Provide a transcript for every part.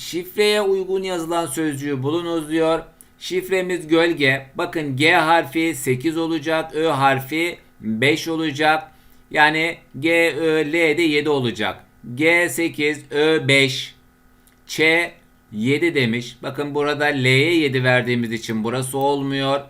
şifreye uygun yazılan sözcüğü bulunuz diyor. Şifremiz gölge. Bakın G harfi 8 olacak. Ö harfi 5 olacak. Yani G, Ö, L de 7 olacak. G 8, Ö 5, Ç 7 demiş. Bakın burada L'ye 7 verdiğimiz için burası olmuyor.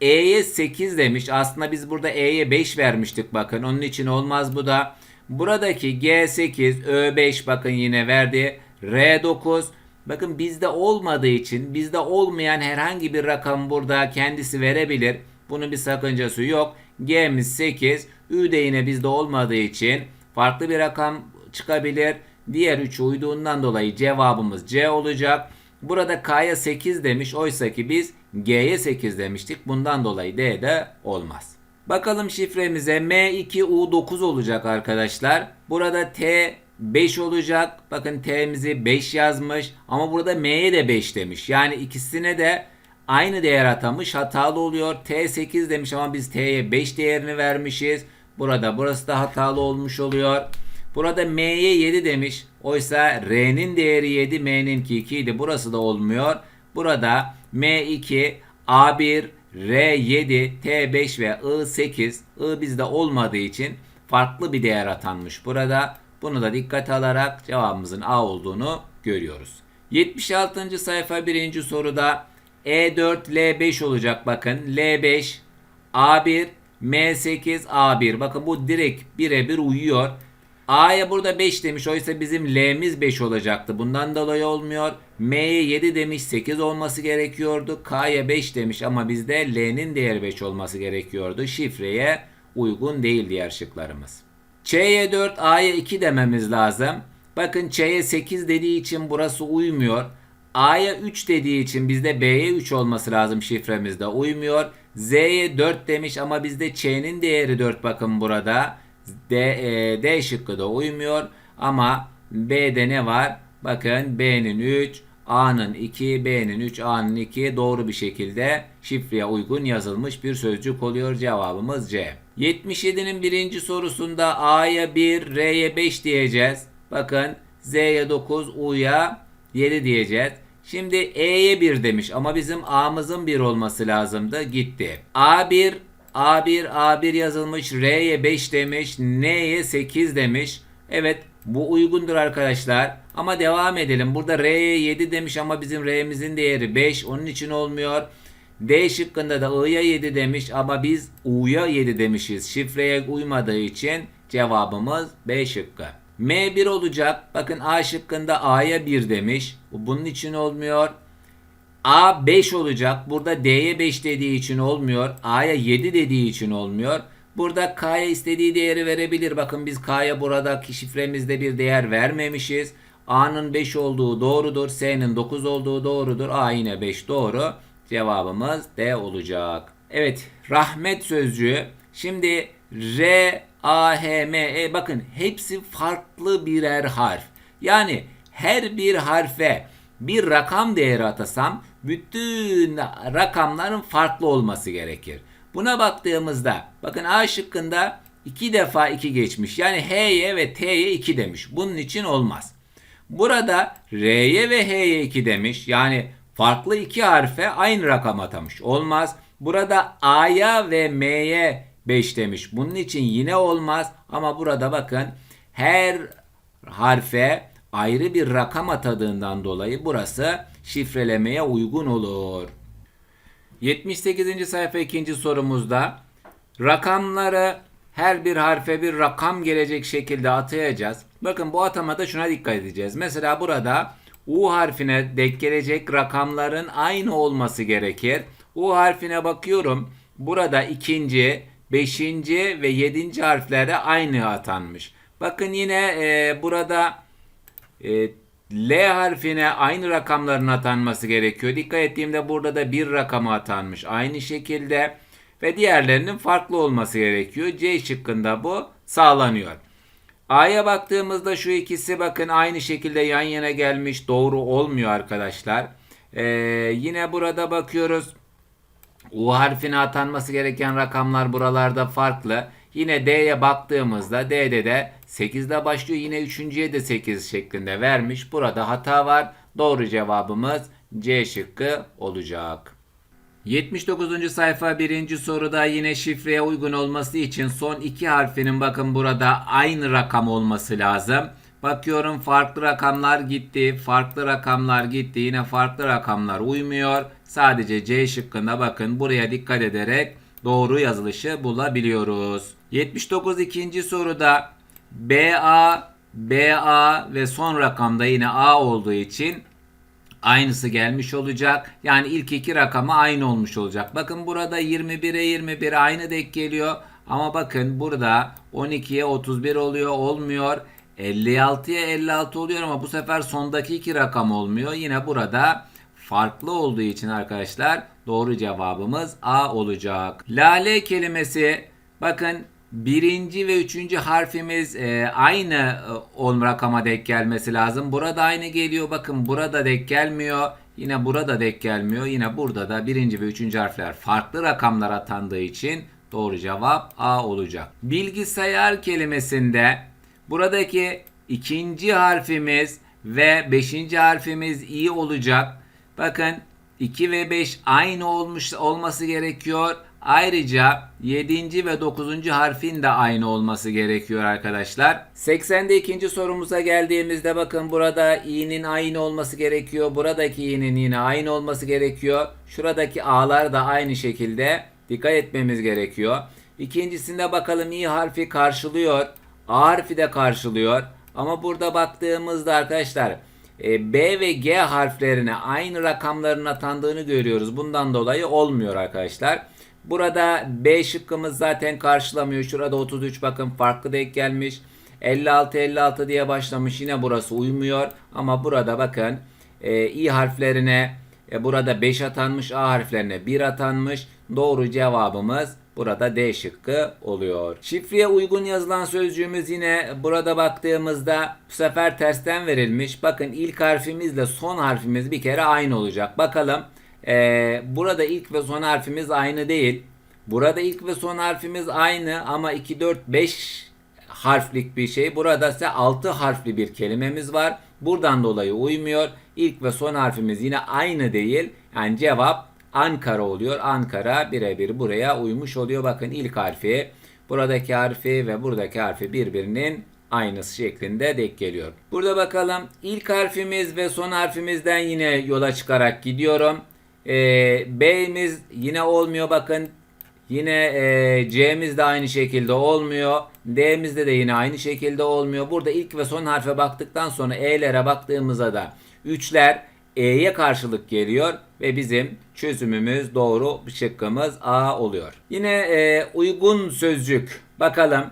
E'ye 8 demiş. Aslında biz burada E'ye 5 vermiştik bakın. Onun için olmaz bu da. Buradaki G8, Ö5 bakın yine verdi. R9 bakın bizde olmadığı için bizde olmayan herhangi bir rakam burada kendisi verebilir. Bunun bir sakıncası yok. G'miz 8. Ü de yine bizde olmadığı için farklı bir rakam çıkabilir. Diğer 3 uyduğundan dolayı cevabımız C olacak. Burada K'ya 8 demiş. Oysa ki biz G'ye 8 demiştik. Bundan dolayı D de olmaz. Bakalım şifremize M2U9 olacak arkadaşlar. Burada T 5 olacak. Bakın T'mizi 5 yazmış. Ama burada M'ye de 5 demiş. Yani ikisine de aynı değer atamış. Hatalı oluyor. T 8 demiş ama biz T'ye 5 değerini vermişiz. Burada burası da hatalı olmuş oluyor. Burada M'ye 7 demiş. Oysa R'nin değeri 7, M'ninki 2 idi. Burası da olmuyor. Burada M2, A1, R7, T5 ve I8. I bizde olmadığı için farklı bir değer atanmış burada. Bunu da dikkate alarak cevabımızın A olduğunu görüyoruz. 76. sayfa 1. soruda E4, L5 olacak bakın. L5, A1, M8, A1. Bakın bu direkt birebir uyuyor. A'ya burada 5 demiş. Oysa bizim L'miz 5 olacaktı. Bundan dolayı olmuyor. M'ye 7 demiş. 8 olması gerekiyordu. K'ya 5 demiş ama bizde L'nin değeri 5 olması gerekiyordu. Şifreye uygun değil diğer şıklarımız. Ç'ye 4, A'ya 2 dememiz lazım. Bakın Ç'ye 8 dediği için burası uymuyor. A'ya 3 dediği için bizde B'ye 3 olması lazım şifremizde uymuyor. Z'ye 4 demiş ama bizde Ç'nin değeri 4 bakın burada. D, e, D şıkkı da uymuyor ama B'de ne var? Bakın B'nin 3, A'nın 2, B'nin 3, A'nın 2 doğru bir şekilde şifreye uygun yazılmış bir sözcük oluyor. Cevabımız C. 77'nin birinci sorusunda A'ya 1, R'ye 5 diyeceğiz. Bakın Z'ye 9, U'ya 7 diyeceğiz. Şimdi E'ye 1 demiş ama bizim A'mızın 1 olması lazımdı. Gitti. A1 A1 A1 yazılmış. R'ye 5 demiş. N'ye 8 demiş. Evet bu uygundur arkadaşlar. Ama devam edelim. Burada R'ye 7 demiş ama bizim R'mizin değeri 5. Onun için olmuyor. D şıkkında da I'ya 7 demiş ama biz U'ya 7 demişiz. Şifreye uymadığı için cevabımız B şıkkı. M1 olacak. Bakın A şıkkında A'ya 1 demiş. Bunun için olmuyor. A 5 olacak. Burada D'ye 5 dediği için olmuyor. A'ya 7 dediği için olmuyor. Burada K'ya istediği değeri verebilir. Bakın biz K'ya buradaki şifremizde bir değer vermemişiz. A'nın 5 olduğu doğrudur. S'nin 9 olduğu doğrudur. A yine 5 doğru. Cevabımız D olacak. Evet rahmet sözcüğü. Şimdi R, A, H, M, E bakın hepsi farklı birer harf. Yani her bir harfe bir rakam değeri atasam bütün rakamların farklı olması gerekir. Buna baktığımızda bakın A şıkkında 2 defa 2 geçmiş. Yani H'ye ve T'ye 2 demiş. Bunun için olmaz. Burada R'ye ve H'ye 2 demiş. Yani farklı iki harfe aynı rakam atamış. Olmaz. Burada A'ya ve M'ye 5 demiş. Bunun için yine olmaz. Ama burada bakın her harfe ayrı bir rakam atadığından dolayı burası şifrelemeye uygun olur. 78. sayfa 2. sorumuzda rakamları her bir harfe bir rakam gelecek şekilde atayacağız. Bakın bu atamada şuna dikkat edeceğiz. Mesela burada U harfine denk gelecek rakamların aynı olması gerekir. U harfine bakıyorum. Burada ikinci, beşinci ve yedinci harflere aynı atanmış. Bakın yine e, burada e, L harfine aynı rakamların atanması gerekiyor. Dikkat ettiğimde burada da bir rakamı atanmış. Aynı şekilde ve diğerlerinin farklı olması gerekiyor. C şıkkında bu sağlanıyor. A'ya baktığımızda şu ikisi bakın aynı şekilde yan yana gelmiş. Doğru olmuyor arkadaşlar. Ee, yine burada bakıyoruz. U harfine atanması gereken rakamlar buralarda farklı. Yine D'ye baktığımızda D'de de 8'de başlıyor. Yine üçüncüye de 8 şeklinde vermiş. Burada hata var. Doğru cevabımız C şıkkı olacak. 79. sayfa birinci soruda yine şifreye uygun olması için son iki harfinin bakın burada aynı rakam olması lazım. Bakıyorum farklı rakamlar gitti, farklı rakamlar gitti, yine farklı rakamlar uymuyor. Sadece C şıkkında bakın buraya dikkat ederek doğru yazılışı bulabiliyoruz. 79 ikinci soruda BA, BA ve son rakamda yine A olduğu için aynısı gelmiş olacak. Yani ilk iki rakamı aynı olmuş olacak. Bakın burada 21'e 21 aynı denk geliyor. Ama bakın burada 12'ye 31 oluyor olmuyor. 56'ya 56 oluyor ama bu sefer sondaki iki rakam olmuyor. Yine burada farklı olduğu için arkadaşlar doğru cevabımız A olacak. Lale kelimesi bakın birinci ve üçüncü harfimiz e, aynı e, ol rakama denk gelmesi lazım. Burada aynı geliyor. Bakın burada denk gelmiyor. Yine burada denk gelmiyor. Yine burada da birinci ve üçüncü harfler farklı rakamlar atandığı için doğru cevap A olacak. Bilgisayar kelimesinde buradaki ikinci harfimiz ve beşinci harfimiz iyi olacak. Bakın 2 ve 5 aynı olmuş olması gerekiyor. Ayrıca 7. ve 9. harfin de aynı olması gerekiyor arkadaşlar. 82. sorumuza geldiğimizde bakın burada i'nin aynı olması gerekiyor. Buradaki i'nin yine aynı olması gerekiyor. Şuradaki a'lar da aynı şekilde dikkat etmemiz gerekiyor. İkincisinde bakalım i harfi karşılıyor. A harfi de karşılıyor. Ama burada baktığımızda arkadaşlar e, B ve G harflerine aynı rakamların atandığını görüyoruz. Bundan dolayı olmuyor arkadaşlar. Burada B şıkkımız zaten karşılamıyor. Şurada 33 bakın farklı denk gelmiş. 56 56 diye başlamış. Yine burası uymuyor. Ama burada bakın e, i harflerine e, burada 5 atanmış. A harflerine 1 atanmış. Doğru cevabımız burada D şıkkı oluyor. Şifreye uygun yazılan sözcüğümüz yine burada baktığımızda bu sefer tersten verilmiş. Bakın ilk harfimizle son harfimiz bir kere aynı olacak. Bakalım ee, burada ilk ve son harfimiz aynı değil. Burada ilk ve son harfimiz aynı ama 2, 4, 5 harflik bir şey. Burada ise 6 harfli bir kelimemiz var. Buradan dolayı uymuyor. İlk ve son harfimiz yine aynı değil. Yani cevap Ankara oluyor. Ankara birebir buraya uymuş oluyor. Bakın ilk harfi, buradaki harfi ve buradaki harfi birbirinin aynısı şeklinde denk geliyor. Burada bakalım ilk harfimiz ve son harfimizden yine yola çıkarak gidiyorum. Ee, B'miz yine olmuyor bakın. Yine e, C'miz de aynı şekilde olmuyor. D'mizde de yine aynı şekilde olmuyor. Burada ilk ve son harfe baktıktan sonra E'lere baktığımızda da 3'ler E'ye karşılık geliyor ve bizim çözümümüz doğru şıkkımız A oluyor. Yine e, uygun sözcük bakalım.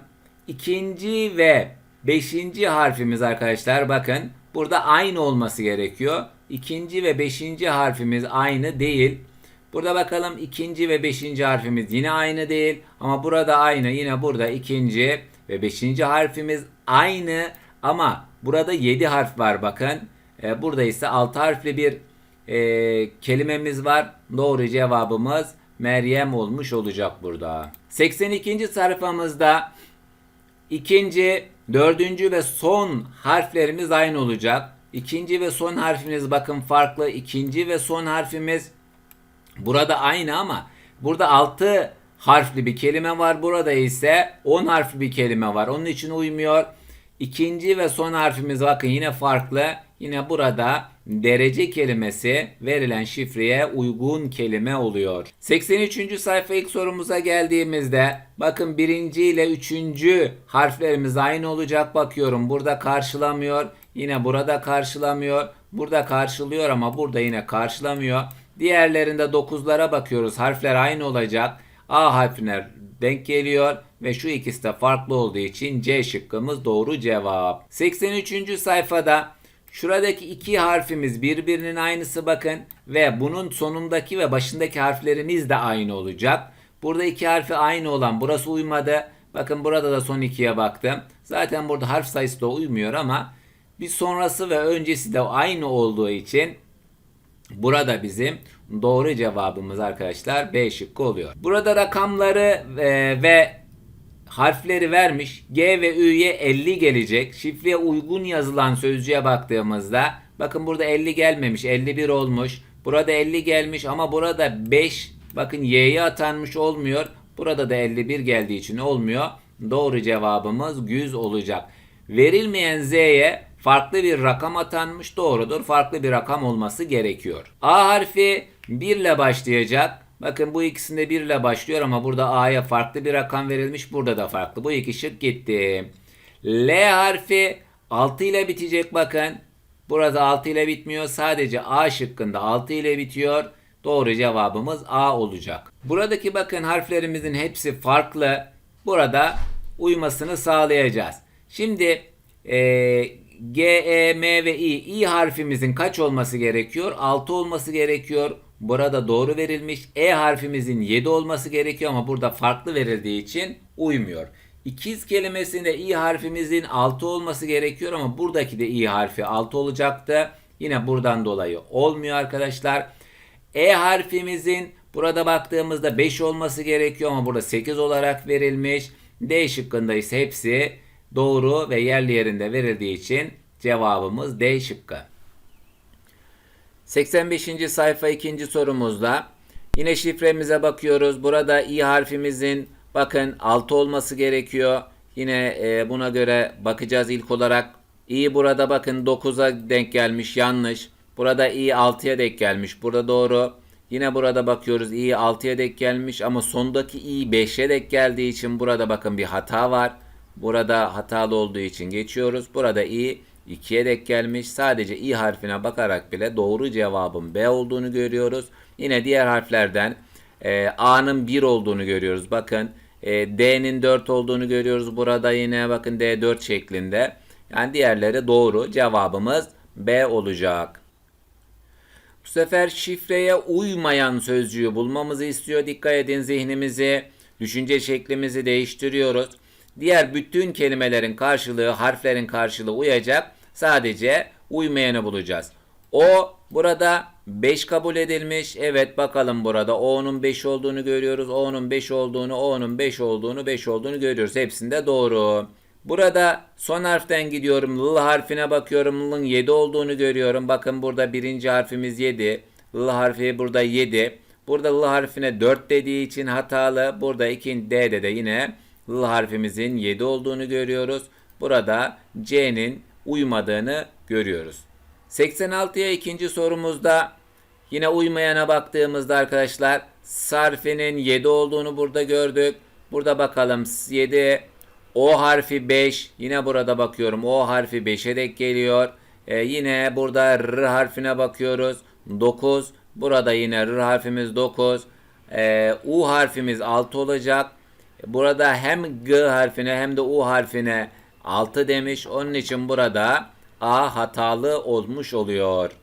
İkinci ve beşinci harfimiz arkadaşlar bakın burada aynı olması gerekiyor. İkinci ve beşinci harfimiz aynı değil. Burada bakalım ikinci ve beşinci harfimiz yine aynı değil. Ama burada aynı. Yine burada ikinci ve beşinci harfimiz aynı. Ama burada yedi harf var bakın. Ee, burada ise altı harfli bir e, kelimemiz var. Doğru cevabımız Meryem olmuş olacak burada. 82. sayfamızda ikinci, dördüncü ve son harflerimiz aynı olacak. İkinci ve son harfimiz bakın farklı. İkinci ve son harfimiz burada aynı ama burada 6 harfli bir kelime var. Burada ise 10 harfli bir kelime var. Onun için uymuyor. İkinci ve son harfimiz bakın yine farklı. Yine burada derece kelimesi verilen şifreye uygun kelime oluyor. 83. sayfa ilk sorumuza geldiğimizde bakın birinci ile üçüncü harflerimiz aynı olacak bakıyorum. Burada karşılamıyor. Yine burada karşılamıyor. Burada karşılıyor ama burada yine karşılamıyor. Diğerlerinde 9'lara bakıyoruz. Harfler aynı olacak. A harfine denk geliyor ve şu ikisi de farklı olduğu için C şıkkımız doğru cevap. 83. sayfada şuradaki iki harfimiz birbirinin aynısı bakın ve bunun sonundaki ve başındaki harflerimiz de aynı olacak. Burada iki harfi aynı olan burası uymadı. Bakın burada da son ikiye baktım. Zaten burada harf sayısı da uymuyor ama bir sonrası ve öncesi de aynı olduğu için burada bizim doğru cevabımız arkadaşlar B şıkkı oluyor. Burada rakamları e, ve harfleri vermiş. G ve Ü'ye 50 gelecek. Şifreye uygun yazılan sözcüğe baktığımızda Bakın burada 50 gelmemiş. 51 olmuş. Burada 50 gelmiş ama burada 5 bakın y'ye atanmış olmuyor. Burada da 51 geldiği için olmuyor. Doğru cevabımız 100 olacak. Verilmeyen z'ye farklı bir rakam atanmış doğrudur. Farklı bir rakam olması gerekiyor. A harfi 1 ile başlayacak. Bakın bu ikisinde 1 ile başlıyor ama burada A'ya farklı bir rakam verilmiş. Burada da farklı. Bu iki şık gitti. L harfi 6 ile bitecek bakın. Burada 6 ile bitmiyor. Sadece A şıkkında 6 ile bitiyor. Doğru cevabımız A olacak. Buradaki bakın harflerimizin hepsi farklı. Burada uymasını sağlayacağız. Şimdi e, G, E, M ve I. I harfimizin kaç olması gerekiyor? 6 olması gerekiyor. Burada doğru verilmiş. E harfimizin 7 olması gerekiyor ama burada farklı verildiği için uymuyor. İkiz kelimesinde i harfimizin 6 olması gerekiyor ama buradaki de i harfi 6 olacaktı. Yine buradan dolayı olmuyor arkadaşlar. E harfimizin burada baktığımızda 5 olması gerekiyor ama burada 8 olarak verilmiş. D şıkkında ise hepsi doğru ve yerli yerinde verildiği için cevabımız D şıkkı. 85. sayfa 2. sorumuzda yine şifremize bakıyoruz. Burada i harfimizin bakın 6 olması gerekiyor. Yine e, buna göre bakacağız ilk olarak. i burada bakın 9'a denk gelmiş yanlış. Burada i 6'ya denk gelmiş. Burada doğru. Yine burada bakıyoruz i 6'ya denk gelmiş ama sondaki i 5'e denk geldiği için burada bakın bir hata var. Burada hatalı olduğu için geçiyoruz. Burada i 2'ye denk gelmiş. Sadece i harfine bakarak bile doğru cevabın B olduğunu görüyoruz. Yine diğer harflerden e, A'nın 1 olduğunu görüyoruz. Bakın e, D'nin 4 olduğunu görüyoruz. Burada yine bakın D 4 şeklinde. Yani diğerleri doğru. Cevabımız B olacak. Bu sefer şifreye uymayan sözcüğü bulmamızı istiyor. Dikkat edin zihnimizi, düşünce şeklimizi değiştiriyoruz. Diğer bütün kelimelerin karşılığı, harflerin karşılığı uyacak. Sadece uymayanı bulacağız. O burada 5 kabul edilmiş. Evet bakalım burada O'nun 5 olduğunu görüyoruz. O'nun 5 olduğunu, O'nun 5 olduğunu, 5 olduğunu görüyoruz. Hepsinde doğru. Burada son harften gidiyorum. L harfine bakıyorum. L'ın 7 olduğunu görüyorum. Bakın burada birinci harfimiz 7. L harfi burada 7. Burada L harfine 4 dediği için hatalı. Burada 2 D'de de yine L harfimizin 7 olduğunu görüyoruz. Burada C'nin uymadığını görüyoruz. 86'ya ikinci sorumuzda yine uymayana baktığımızda arkadaşlar sarfinin 7 olduğunu burada gördük. Burada bakalım 7 O harfi 5 yine burada bakıyorum O harfi 5'e denk geliyor. Ee, yine burada R harfine bakıyoruz 9 burada yine R harfimiz 9 ee, U harfimiz 6 olacak. Burada hem G harfine hem de U harfine 6 demiş. Onun için burada A hatalı olmuş oluyor.